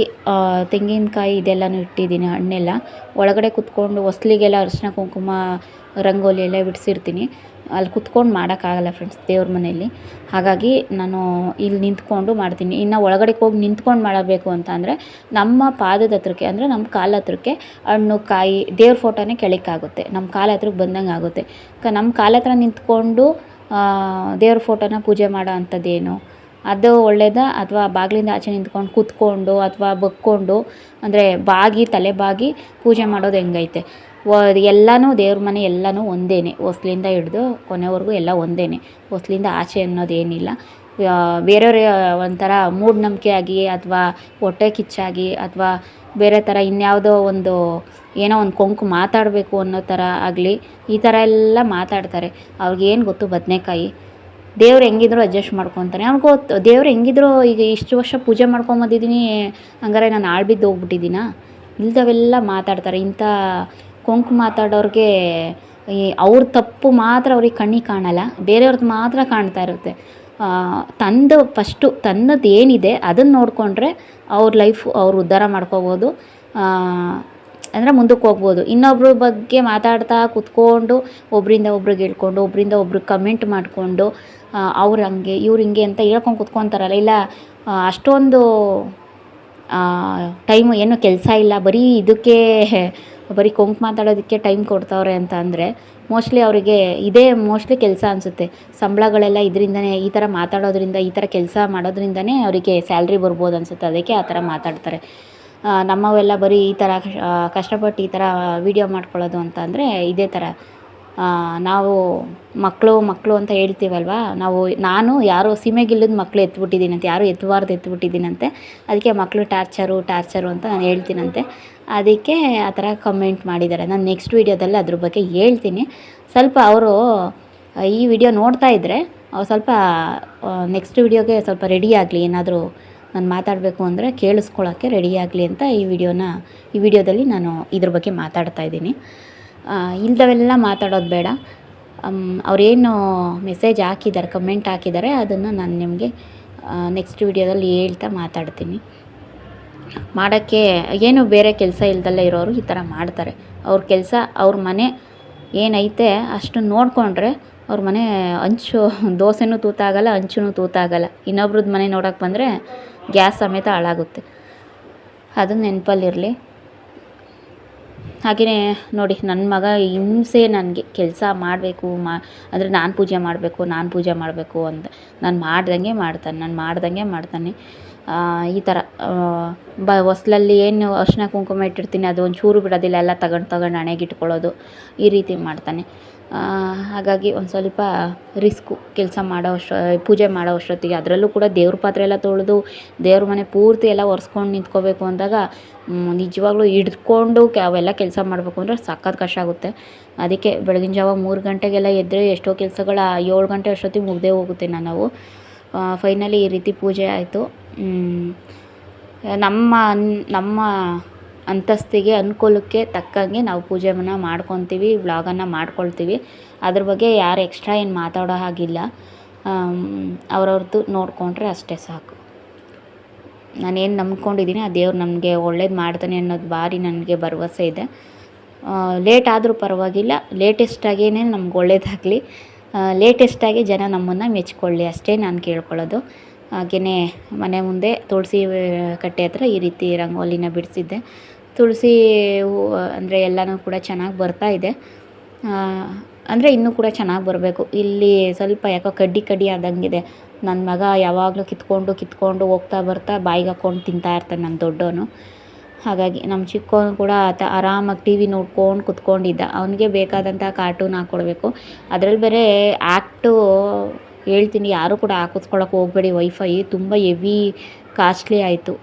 ತೆಂಗಿನಕಾಯಿ ಇದೆಲ್ಲನೂ ಇಟ್ಟಿದ್ದೀನಿ ಹಣ್ಣೆಲ್ಲ. ಒಳಗಡೆ ಕುತ್ಕೊಂಡು ಹೊಸ್ಲಿಗೆಲ್ಲ ಅರಿಶಿನ ಕುಂಕುಮ ರಂಗೋಲಿ ಎಲ್ಲ ಬಿಡಿಸಿರ್ತೀನಿ. ಅಲ್ಲಿ ಕುತ್ಕೊಂಡು ಮಾಡೋಕ್ಕಾಗಲ್ಲ ಫ್ರೆಂಡ್ಸ್ ದೇವ್ರ ಮನೆಯಲ್ಲಿ. ಹಾಗಾಗಿ ನಾನು ಇಲ್ಲಿ ನಿಂತ್ಕೊಂಡು ಮಾಡ್ತೀನಿ. ಇನ್ನು ಒಳಗಡೆ ಹೋಗಿ ನಿಂತ್ಕೊಂಡು ಮಾಡಬೇಕು ಅಂತ ಅಂದರೆ ನಮ್ಮ ಪಾದದ ಹತ್ರಕ್ಕೆ ಅಂದರೆ ನಮ್ಮ ಕಾಲ ಹತ್ರಕ್ಕೆ ಹಣ್ಣು, ಕಾಯಿ ದೇವ್ರ ಫೋಟೋನೇ ಕೆಳಕ್ಕಾಗುತ್ತೆ. ನಮ್ಮ ಕಾಲ ಹತ್ರಕ್ಕೆ ಬಂದಂಗೆ ಆಗುತ್ತೆ. ಕ, ನಮ್ಮ ಕಾಲ ಹತ್ರ ನಿಂತ್ಕೊಂಡು ದೇವ್ರ ಫೋಟೋನ ಪೂಜೆ ಮಾಡೋ ಅಂಥದ್ದೇನು? ಅದು ಒಳ್ಳೇದಾ? ಅಥವಾ ಬಾಗಿಲಿಂದ ಆಚೆ ನಿಂತ್ಕೊಂಡು ಕೂತ್ಕೊಂಡು ಅಥವಾ ಬಗ್ಕೊಂಡು ಅಂದರೆ ಬಾಗಿ, ತಲೆ ಬಾಗಿ ಪೂಜೆ ಮಾಡೋದು ಹೆಂಗೈತೆ? ಎಲ್ಲನೂ ದೇವ್ರ ಮನೆ ಎಲ್ಲನೂ ಒಂದೇ ಹೊಸ್ಲಿಂದ ಹಿಡ್ದು ಕೊನೆವರೆಗೂ ಎಲ್ಲ ಒಂದೇ ಹೊಸ್ಲಿಂದ ಆಚೆ ಅನ್ನೋದೇನಿಲ್ಲ. ಬೇರೆಯವ್ರ ಒಂಥರ ಮೂಢನಂಬಿಕೆ ಆಗಿ ಅಥವಾ ಹೊಟ್ಟೆ ಕಿಚ್ಚಾಗಿ ಅಥವಾ ಬೇರೆ ಥರ ಇನ್ಯಾವುದೋ ಒಂದು ಏನೋ ಒಂದು ಕೊಂಕು ಮಾತಾಡಬೇಕು ಅನ್ನೋ ಥರ ಆಗಲಿ, ಈ ಥರ ಎಲ್ಲ ಮಾತಾಡ್ತಾರೆ. ಅವ್ರಿಗೇನು ಗೊತ್ತು ಬದನೇಕಾಯಿ? ದೇವ್ರು ಹೆಂಗಿದ್ರು ಅಡ್ಜಸ್ಟ್ ಮಾಡ್ಕೊತಾನೆ ಅವ್ನಿಗೆ ಗೊತ್ತು, ದೇವ್ರು ಹೆಂಗಿದ್ರು ಈಗ ಇಷ್ಟು ವರ್ಷ ಪೂಜೆ ಮಾಡ್ಕೊಂಬಂದಿದ್ದೀನಿ, ಹಂಗಾರೆ ನಾನು ಆಳ್ಬಿದ್ದು ಹೋಗ್ಬಿಟ್ಟಿದ್ದೀನಾ ಇಲ್ದವೆಲ್ಲ ಮಾತಾಡ್ತಾರೆ. ಇಂಥ ಕೊಂಕು ಮಾತಾಡೋರಿಗೆ ಈ ಅವ್ರ ತಪ್ಪು ಮಾತ್ರ ಅವ್ರಿಗೆ ಕಣ್ಣಿಗೆ ಕಾಣಲ್ಲ ಬೇರೆಯವ್ರದ್ದು ಮಾತ್ರ ಕಾಣ್ತಾ ಇರುತ್ತೆ. ತಂದು ಫಸ್ಟು ತನ್ನದು ಏನಿದೆ ಅದನ್ನು ನೋಡಿಕೊಂಡ್ರೆ ಅವ್ರ ಲೈಫ್ ಅವ್ರು ಉದ್ಧಾರ ಮಾಡ್ಕೋಬೋದು. ಅಂದರೆ ಮುಂದಕ್ಕೆ ಹೋಗ್ಬೋದು. ಇನ್ನೊಬ್ರ ಬಗ್ಗೆ ಮಾತಾಡ್ತಾ ಕೂತ್ಕೊಂಡು ಒಬ್ಬರಿಂದ ಒಬ್ರಿಗೆ ಹೇಳ್ಕೊಂಡು ಒಬ್ಬರಿಂದ ಒಬ್ರಿಗೆ ಕಮೆಂಟ್ ಮಾಡಿಕೊಂಡು ಅವ್ರು ಹಂಗೆ, ಇವ್ರು ಹಿಂಗೆ ಅಂತ ಹೇಳ್ಕೊಂಡು ಕೂತ್ಕೊತಾರಲ್ಲ, ಇಲ್ಲ ಅಷ್ಟೊಂದು ಟೈಮು ಏನು ಕೆಲಸ ಇಲ್ಲ, ಬರೀ ಇದಕ್ಕೆ ಬರೀ ಕೊಂಕ್ ಮಾತಾಡೋದಕ್ಕೆ ಟೈಮ್ ಕೊಡ್ತಾವ್ರೆ ಅಂತ ಅಂದರೆ ಮೋಸ್ಟ್ಲಿ ಅವರಿಗೆ ಇದೇ ಮೋಸ್ಟ್ಲಿ ಕೆಲಸ ಅನಿಸುತ್ತೆ. ಸಂಬಳಗಳೆಲ್ಲ ಇದರಿಂದನೇ ಈ ಥರ ಮಾತಾಡೋದ್ರಿಂದ, ಈ ಥರ ಕೆಲಸ ಮಾಡೋದ್ರಿಂದನೇ ಅವರಿಗೆ ಸ್ಯಾಲ್ರಿ ಬರ್ಬೋದು ಅನಿಸುತ್ತೆ. ಅದಕ್ಕೆ ಆ ಥರ ಮಾತಾಡ್ತಾರೆ. ನಮ್ಮವೆಲ್ಲ ಬರೀ ಈ ಥರ ಕಷ್- ಕಷ್ಟಪಟ್ಟು ಈ ಥರ ವೀಡಿಯೋ ಮಾಡ್ಕೊಳ್ಳೋದು ಅಂತ ಅಂದರೆ ಇದೇ ಥರ ನಾವು ಮಕ್ಕಳು ಮಕ್ಕಳು ಅಂತ ಹೇಳ್ತೀವಲ್ವ? ನಾವು, ನಾನು ಯಾರೋ ಸೀಮೆಗಿಲ್ಲದ ಮಕ್ಕಳು ಎತ್ಬಿಟ್ಟಿದ್ದೀನಂತೆ, ಯಾರು ಎತ್ತಬಾರ್ದು ಎತ್ಬಿಟ್ಟಿದ್ದೀನಂತೆ. ಅದಕ್ಕೆ ಮಕ್ಕಳು ಟಾರ್ಚರು ಟಾರ್ಚರು ಅಂತ ನಾನು ಹೇಳ್ತೀನಂತೆ. ಅದಕ್ಕೆ ಆ ಥರ ಕಮೆಂಟ್ ಮಾಡಿದ್ದಾರೆ. ನಾನು ನೆಕ್ಸ್ಟ್ ವೀಡಿಯೋದಲ್ಲಿ ಅದ್ರ ಬಗ್ಗೆ ಹೇಳ್ತೀನಿ. ಸ್ವಲ್ಪ ಅವರು ಈ ವಿಡಿಯೋ ನೋಡ್ತಾ ಇದ್ದರೆ ಅವ್ರು ಸ್ವಲ್ಪ ನೆಕ್ಸ್ಟ್ ವಿಡಿಯೋಗೆ ಸ್ವಲ್ಪ ರೆಡಿ ಆಗಲಿ, ಏನಾದರೂ ನಾನು ಮಾತಾಡಬೇಕು ಅಂದರೆ ಕೇಳಿಸ್ಕೊಳ್ಳೋಕ್ಕೆ ರೆಡಿ ಆಗಲಿ ಅಂತ ಈ ವಿಡಿಯೋನ ಈ ವಿಡಿಯೋದಲ್ಲಿ ನಾನು ಇದ್ರ ಬಗ್ಗೆ ಮಾತಾಡ್ತಾ ಇದ್ದೀನಿ. ಆ, ಇಲ್ದವೆಲ್ಲ ಮಾತಾಡೋದು ಬೇಡ. ಅವರೇನು ಅವ್ರೇನು ಮೆಸೇಜ್ ಹಾಕಿದ್ದಾರೆ ಕಮೆಂಟ್ ಹಾಕಿದ್ದಾರೆ ಅದನ್ನು ನಾನು ನಿಮಗೆ ನೆಕ್ಸ್ಟ್ ವಿಡಿಯೋದಲ್ಲಿ ಹೇಳ್ತಾ ಮಾತಾಡ್ತೀನಿ. ಮಾಡೋಕ್ಕೆ ಏನು ಬೇರೆ ಕೆಲಸ ಇಲ್ಲದಲ್ಲ ಇರೋರು ಈ ಥರ ಮಾಡ್ತಾರೆ. ಅವ್ರ ಕೆಲಸ ಅವ್ರ ಮನೆ ಏನೈತೆ ಅಷ್ಟು ನೋಡಿಕೊಂಡ್ರೆ ಅವ್ರ ಮನೆ ಹಂಚು ದೋಸೆನೂ ತೂತಾಗಲ್ಲ ಹಂಚೂ ತೂತಾಗಲ್ಲ. ಇನ್ನೊಬ್ರದ್ದು ಮನೆ ನೋಡೋಕೆ ಬಂದರೆ ಗ್ಯಾಸ್ ಸಮೇತ ಹಾಳಾಗುತ್ತೆ. ಅದು ನೆನಪಲ್ಲಿರಲಿ. ಹಾಗೆಯೇ ನೋಡಿ ನನ್ನ ಮಗ ಹಿಂಸೆ ನನಗೆ ಕೆಲಸ ಮಾಡಬೇಕು, ಮಾ, ಅಂದರೆ ನಾನು ಪೂಜೆ ಮಾಡಬೇಕು, ನಾನು ಪೂಜೆ ಮಾಡಬೇಕು ಅಂತ ನಾನು ಮಾಡ್ದಂಗೆ ಮಾಡ್ತಾನೆ, ನಾನು ಮಾಡ್ದಂಗೆ ಮಾಡ್ತಾನೆ. ಈ ಥರ ಬ, ಹೊಸ್ಲಲ್ಲಿ ಏನು ಅರಿಶಿನ ಕುಂಕುಮ ಇಟ್ಟಿರ್ತೀನಿ, ಅದು ಒಂಚೂರು ಬಿಡೋದಿಲ್ಲ, ಎಲ್ಲ ತಗೊಂಡು ತಗೊಂಡು ಹಣೆಗೆ ಇಟ್ಕೊಳ್ಳೋದು ಈ ರೀತಿ ಮಾಡ್ತಾನೆ. ಹಾಗಾಗಿ ಒಂದು ಸ್ವಲ್ಪ ರಿಸ್ಕು ಕೆಲಸ ಮಾಡೋ ಅಷ್ಟು ಪೂಜೆ ಮಾಡೋ ಅಷ್ಟೊತ್ತಿಗೆ. ಅದರಲ್ಲೂ ಕೂಡ ದೇವ್ರ ಪಾತ್ರೆ ಎಲ್ಲ ತೊಳೆದು, ದೇವ್ರ ಮನೆ ಪೂರ್ತಿ ಎಲ್ಲ ಒರೆಸ್ಕೊಂಡು ನಿಂತ್ಕೋಬೇಕು ಅಂದಾಗ ನಿಜವಾಗ್ಲೂ ಹಿಡ್ಕೊಂಡು ಕೆ, ಅವೆಲ್ಲ ಕೆಲಸ ಮಾಡಬೇಕು ಅಂದರೆ ಸಖತ್ ಕಷ್ಟ ಆಗುತ್ತೆ. ಅದಕ್ಕೆ ಬೆಳಗಿನ ಜಾವ ಮೂರು ಗಂಟೆಗೆಲ್ಲ ಎದ್ದರೆ ಎಷ್ಟೋ ಕೆಲಸಗಳ ಏಳು ಗಂಟೆ ಅಷ್ಟೊತ್ತಿಗೆ ಮುಗ್ದೇ ಹೋಗುತ್ತೆ ನಾವು. ಫೈನಲಿ ಈ ರೀತಿ ಪೂಜೆ ಆಯಿತು. ನಮ್ಮ ನಮ್ಮ ಅಂತಸ್ತಿಗೆ ಅನುಕೂಲಕ್ಕೆ ತಕ್ಕಂಗೆ ನಾವು ಪೂಜೆವನ್ನು ಮಾಡ್ಕೊತೀವಿ, ವ್ಲಾಗನ್ನು ಮಾಡ್ಕೊಳ್ತೀವಿ. ಅದ್ರ ಬಗ್ಗೆ ಯಾರು ಎಕ್ಸ್ಟ್ರಾ ಏನು ಮಾತಾಡೋ ಹಾಗಿಲ್ಲ. ಅವ್ರವ್ರದ್ದು ನೋಡಿಕೊಂಡ್ರೆ ಅಷ್ಟೇ ಸಾಕು. ನಾನೇನು ನಂಬ್ಕೊಂಡಿದ್ದೀನಿ, ಆ ದೇವ್ರು ನಮಗೆ ಒಳ್ಳೇದು ಮಾಡ್ತಾನೆ ಅನ್ನೋದು ಭಾರಿ ನನಗೆ ಭರವಸೆ ಇದೆ. ಲೇಟ್ ಆದರೂ ಪರವಾಗಿಲ್ಲ ಲೇಟೆಸ್ಟಾಗೇ ನಮ್ಗೆ ಒಳ್ಳೇದಾಗಲಿ. ಲೇಟೆಸ್ಟಾಗಿ ಜನ ನಮ್ಮನ್ನು ಮೆಚ್ಕೊಳ್ಳಿ, ಅಷ್ಟೇ ನಾನು ಕೇಳ್ಕೊಳ್ಳೋದು. ಹಾಗೆಯೇ ಮನೆ ಮುಂದೆ ತುಳಸಿ ಕಟ್ಟೆ ಹತ್ರ ಈ ರೀತಿ ರಂಗೋಲಿನ ಬಿಡಿಸಿದ್ದೆ. ತುಳಸಿ ಅಂದರೆ ಎಲ್ಲನೂ ಕೂಡ ಚೆನ್ನಾಗಿ ಬರ್ತಾ ಇದೆ. ಅಂದರೆ ಇನ್ನೂ ಕೂಡ ಚೆನ್ನಾಗಿ ಬರಬೇಕು. ಇಲ್ಲಿ ಸ್ವಲ್ಪ ಯಾಕೋ ಕಡ್ಡಿ ಕಡ್ಡಿ ಆದಂಗಿದೆ. ನನ್ನ ಮಗ ಯಾವಾಗಲೂ ಕಿತ್ಕೊಂಡು ಕಿತ್ಕೊಂಡು ಹೋಗ್ತಾ ಬರ್ತಾ ಬಾಯಿಗೆ ಹಾಕ್ಕೊಂಡು ತಿಂತಾ ಇರ್ತಾನೆ ನನ್ನ ದೊಡ್ಡವನು. ಹಾಗಾಗಿ ನಮ್ಮ ಚಿಕ್ಕವನು ಕೂಡ ಆತ ಆರಾಮಾಗಿ ಟಿ ವಿ ನೋಡ್ಕೊಂಡು ಕುತ್ಕೊಂಡಿದ್ದ. ಅವನಿಗೆ ಬೇಕಾದಂಥ ಕಾರ್ಟೂನ್ ಹಾಕ್ಕೊಡ್ಬೇಕು ಅದ್ರಲ್ಲಿ ಬೇರೆ ಆ್ಯಕ್ಟು ಹೇಳ್ತೀನಿ, ಯಾರೂ ಕೂಡ ಹಾಕಿಸ್ಕೊಳಕ್ಕೆ ಹೋಗಬೇಡಿ ವೈಫೈ ತುಂಬ ಹೆವಿ ಕಾಸ್ಟ್ಲಿ ಆಯಿತು.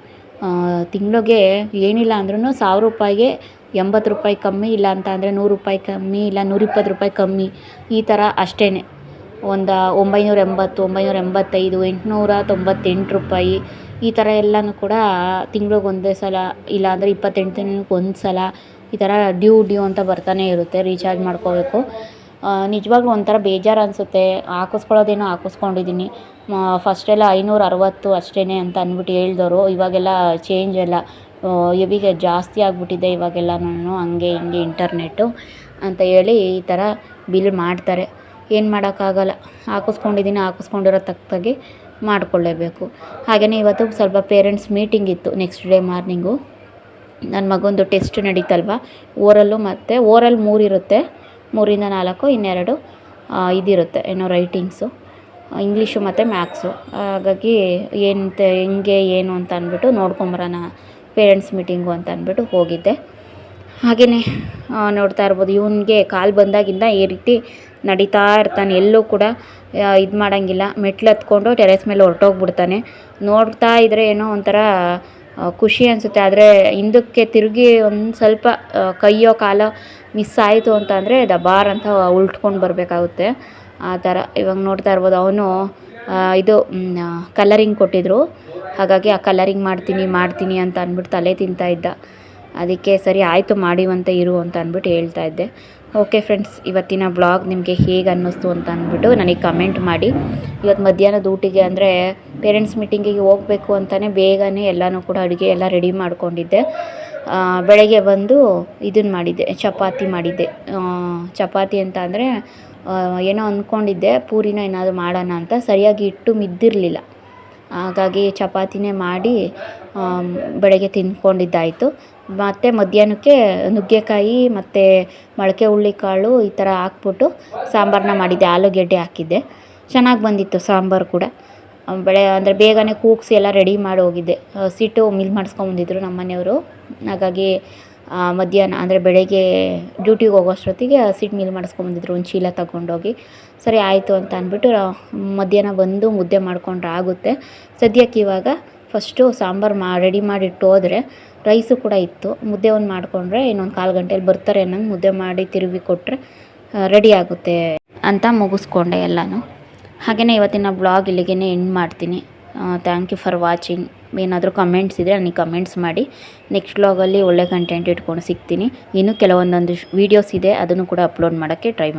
ತಿಂಗಳಿಗೆ ಏನಿಲ್ಲ ಅಂದ್ರೂ ಸಾವಿರ ರೂಪಾಯಿಗೆ ಎಂಬತ್ತು ರೂಪಾಯಿ ಕಮ್ಮಿ, ಇಲ್ಲ ಅಂತ ಅಂದರೆ ನೂರು ರೂಪಾಯಿ ಕಮ್ಮಿ, ಇಲ್ಲ ನೂರಿಪ್ಪತ್ತು ರೂಪಾಯಿ ಕಮ್ಮಿ. ಈ ಥರ ಅಷ್ಟೇ ಒಂದು ಒಂಬೈನೂರ ಎಂಬತ್ತು, ಒಂಬೈನೂರ ಎಂಬತ್ತೈದು, ಎಂಟುನೂರ ತೊಂಬತ್ತೆಂಟು ರೂಪಾಯಿ. ಈ ಥರ ಎಲ್ಲನೂ ಕೂಡ ತಿಂಗ್ಳಿಗೆ ಒಂದೇ ಸಲ ಇಲ್ಲಾಂದರೆ ಇಪ್ಪತ್ತೆಂಟು ದಿನಕ್ಕೆ ಒಂದು ಸಲ ಈ ಥರ ಡ್ಯೂ ಡ್ಯೂ ಅಂತ ಬರ್ತಾನೆ ಇರುತ್ತೆ ರೀಚಾರ್ಜ್ ಮಾಡ್ಕೋಬೇಕು. ನಿಜವಾಗ್ಲೂ ಒಂಥರ ಬೇಜಾರು ಅನಿಸುತ್ತೆ. ಹಾಕಿಸ್ಕೊಳ್ಳೋದೇನೋ ಹಾಕಿಸ್ಕೊಂಡಿದ್ದೀನಿ ಫಸ್ಟೆಲ್ಲ ಐನೂರ ಅರವತ್ತು ಅಷ್ಟೇ ಅಂತ ಅಂದ್ಬಿಟ್ಟು ಹೇಳಿದವರು ಇವಾಗೆಲ್ಲ ಚೇಂಜ್ ಎಲ್ಲ ಹೆವಿಗೆ ಜಾಸ್ತಿ ಆಗಿಬಿಟ್ಟಿದೆ ಇವಾಗೆಲ್ಲ ನಾನು, ಹಂಗೆ ಹಿಂಗೆ ಇಂಟರ್ನೆಟ್ಟು ಅಂತ ಹೇಳಿ ಈ ಥರ ಬಿಲ್ ಮಾಡ್ತಾರೆ. ಏನು ಮಾಡೋಕ್ಕಾಗಲ್ಲ. ಹಾಕಿಸ್ಕೊಂಡಿದ್ದೀನಿ ಹಾಕಿಸ್ಕೊಂಡಿರೋ ತಕ್ಕಾಗಿ ಮಾಡಿಕೊಳ್ಳೇಬೇಕು. ಹಾಗೆಯೇ ಇವತ್ತು ಸ್ವಲ್ಪ ಪೇರೆಂಟ್ಸ್ ಮೀಟಿಂಗ್ ಇತ್ತು ನೆಕ್ಸ್ಟ್ ಡೇ ಮಾರ್ನಿಂಗು ನನ್ನ ಮಗಂದು ಟೆಸ್ಟ್ ನಡೀತಲ್ವ? ಓರಲ್ಲು ಮತ್ತು, ಓರಲ್ ಮೂರಿರುತ್ತೆ ಮೂರಿಂದ ನಾಲ್ಕು, ಇನ್ನೆರಡು ಇದಿರುತ್ತೆ ಏನೋ ರೈಟಿಂಗ್ಸು ಇಂಗ್ಲೀಷು ಮತ್ತು ಮ್ಯಾಕ್ಸು ಹಾಗಾಗಿ ಏನು ಹೆಂಗೆ, ಏನು ಅಂತ ಅಂದ್ಬಿಟ್ಟು ನೋಡ್ಕೊಂಬರೋಣ ಪೇರೆಂಟ್ಸ್ ಮೀಟಿಂಗು ಅಂತ ಅಂದ್ಬಿಟ್ಟು ಹೋಗಿದ್ದೆ. ಹಾಗೆಯೇ ನೋಡ್ತಾ ಇರ್ಬೋದು. ಇವನಿಗೆ ಕಾಲು ಬಂದಾಗಿಂದ ಈ ರೀತಿ ನಡೀತಾ ಇರ್ತಾನೆ. ಎಲ್ಲೂ ಕೂಡ ಇದು ಮಾಡೋಂಗಿಲ್ಲ. ಮೆಟ್ಲು ಹತ್ಕೊಂಡು ಟೆರೆಸ್ ಮೇಲೆ ಹೊರಟೋಗ್ಬಿಡ್ತಾನೆ. ನೋಡ್ತಾ ಇದ್ದರೆ ಏನೋ ಒಂಥರ ಖುಷಿ ಅನಿಸುತ್ತೆ. ಆದರೆ ಹಿಂದಕ್ಕೆ ತಿರುಗಿ ಒಂದು ಸ್ವಲ್ಪ ಕೈಯೋ, ಕಾಲೋ ಮಿಸ್ ಆಯಿತು ಅಂತ ಅಂದರೆ ದಬಾರ್ ಅಂತ ಉಲ್ಟ್ಕೊಂಡು ಬರಬೇಕಾಗುತ್ತೆ. ಆ ಥರ ಇವಾಗ ನೋಡ್ತಾ ಇರ್ಬೋದು ಅವನು ಇದು ಕಲರಿಂಗ್ ಕೊಟ್ಟಿದ್ದರು ಹಾಗಾಗಿ ಆ ಕಲರಿಂಗ್ ಮಾಡ್ತೀನಿ ಮಾಡ್ತೀನಿ ಅಂತ ಅಂದ್ಬಿಟ್ಟು ತಲೆ ತಿಂತಾ ಇದ್ದ. ಅದಕ್ಕೆ ಸರಿ ಆಯಿತು ಮಾಡಿವಂತೆ ಇರು ಅಂತ ಅಂದ್ಬಿಟ್ಟು ಹೇಳ್ತಾ ಇದ್ದೆ. ಓಕೆ ಫ್ರೆಂಡ್ಸ್ ಇವತ್ತಿನ ಬ್ಲಾಗ್ ನಿಮಗೆ ಹೇಗೆ ಅನ್ನಿಸ್ತು ಅಂತ ಅಂದ್ಬಿಟ್ಟು ನನಗೆ ಕಮೆಂಟ್ ಮಾಡಿ. ಇವತ್ತು ಮಧ್ಯಾಹ್ನದ ಊಟಿಗೆ ಅಂದರೆ ಪೇರೆಂಟ್ಸ್ ಮೀಟಿಂಗಿಗೆ ಹೋಗಬೇಕು ಅಂತಲೇ ಬೇಗನೆ ಎಲ್ಲನೂ ಕೂಡ ಅಡುಗೆ ಎಲ್ಲ ರೆಡಿ ಮಾಡ್ಕೊಂಡಿದ್ದೆ. ಬೆಳಗ್ಗೆ ಬಂದು ಇದನ್ನು ಮಾಡಿದ್ದೆ, ಚಪಾತಿ ಮಾಡಿದ್ದೆ. ಚಪಾತಿ ಅಂತ ಅಂದರೆ ಏನೋ ಅಂದ್ಕೊಂಡಿದ್ದೆ ಪೂರಿನ ಏನಾದರೂ ಮಾಡೋಣ ಅಂತ. ಸರಿಯಾಗಿ ಇಟ್ಟು ಮಿದ್ದಿರಲಿಲ್ಲ. ಹಾಗಾಗಿ ಚಪಾತಿನೇ ಮಾಡಿ ಬೆಳಗ್ಗೆ ತಿಂದ್ಕೊಂಡಿದ್ದಾಯಿತು. ಮತ್ತು ಮಧ್ಯಾಹ್ನಕ್ಕೆ ನುಗ್ಗೆಕಾಯಿ ಮತ್ತು ಮೊಳಕೆ ಹುರುಳಿಕಾಳು ಈ ಥರ ಹಾಕ್ಬಿಟ್ಟು ಸಾಂಬಾರನ್ನ ಮಾಡಿದ್ದೆ, ಆಲೂಗೆಡ್ಡೆ ಹಾಕಿದ್ದೆ. ಚೆನ್ನಾಗಿ ಬಂದಿತ್ತು ಸಾಂಬಾರು ಕೂಡ. ಬೆಳೆ ಅಂದರೆ ಬೇಗನೆ ಕೂಗಿಸಿ ಎಲ್ಲ ರೆಡಿ ಮಾಡಿ ಹೋಗಿದ್ದೆ. ಸಿಟ್ಟು ಮಿಲ್ ಮಾಡಿಸ್ಕೊಂಬಂದಿದ್ರು ನಮ್ಮ ಮನೆಯವರು. ಹಾಗಾಗಿ ಮಧ್ಯಾಹ್ನ ಅಂದರೆ ಬೆಳಗ್ಗೆ ಡ್ಯೂಟಿಗೆ ಹೋಗೋ ಅಷ್ಟೊತ್ತಿಗೆ ಹಸಿಟ್ಟು ಮಿಲ್ ಮಾಡಿಸ್ಕೊಂಬಂದಿದ್ರು ಒಂದು ಚೀಲ ತಗೊಂಡೋಗಿ. ಸರಿ, ಆಯಿತು ಅಂತ ಅಂದ್ಬಿಟ್ಟು ಮಧ್ಯಾಹ್ನ ಬಂದು ಮುದ್ದೆ ಮಾಡಿಕೊಂಡ್ರೆ ಆಗುತ್ತೆ. ಸದ್ಯಕ್ಕೆ ಇವಾಗ ಫಸ್ಟು ಸಾಂಬಾರು ಮಾ ರೆಡಿ ಮಾಡಿಟ್ಟು ಹೋದರೆ ರೈಸು ಕೂಡ ಇತ್ತು. ಮುದ್ದೆ ಒಂದು ಮಾಡಿಕೊಂಡ್ರೆ ಇನ್ನೊಂದು ಕಾಲು ಗಂಟೆಲಿ ಬರ್ತಾರೆ ಅನ್ನಂಗೆ ಮುದ್ದೆ ಮಾಡಿ ತಿರುವಿ ಕೊಟ್ಟರೆ ರೆಡಿ ಆಗುತ್ತೆ ಅಂತ ಮುಗಿಸ್ಕೊಂಡೆ ಎಲ್ಲನೂ. ಹಾಗೆಯೇ ಇವತ್ತಿನ ಬ್ಲಾಗ್ ಇಲ್ಲಿಗೆ ಎಂಡ್ ಮಾಡ್ತೀನಿ. ಥ್ಯಾಂಕ್ ಯು ಫಾರ್ ವಾಚಿಂಗ್ ಏನಾದರೂ ಕಮೆಂಟ್ಸ್ ಇದ್ದರೆ ನನಗೆ ಕಮೆಂಟ್ಸ್ ಮಾಡಿ. ನೆಕ್ಸ್ಟ್ ಬ್ಲಾಗಲ್ಲಿ ಒಳ್ಳೆ ಕಂಟೆಂಟ್ ಇಟ್ಕೊಂಡು ಸಿಗ್ತೀನಿ. ಇನ್ನೂ ಕೆಲವೊಂದೊಂದು ವೀಡಿಯೋಸ್ ಇದೆ, ಅದನ್ನು ಕೂಡ ಅಪ್ಲೋಡ್ ಮಾಡೋಕ್ಕೆ ಟ್ರೈ ಮಾಡಿ.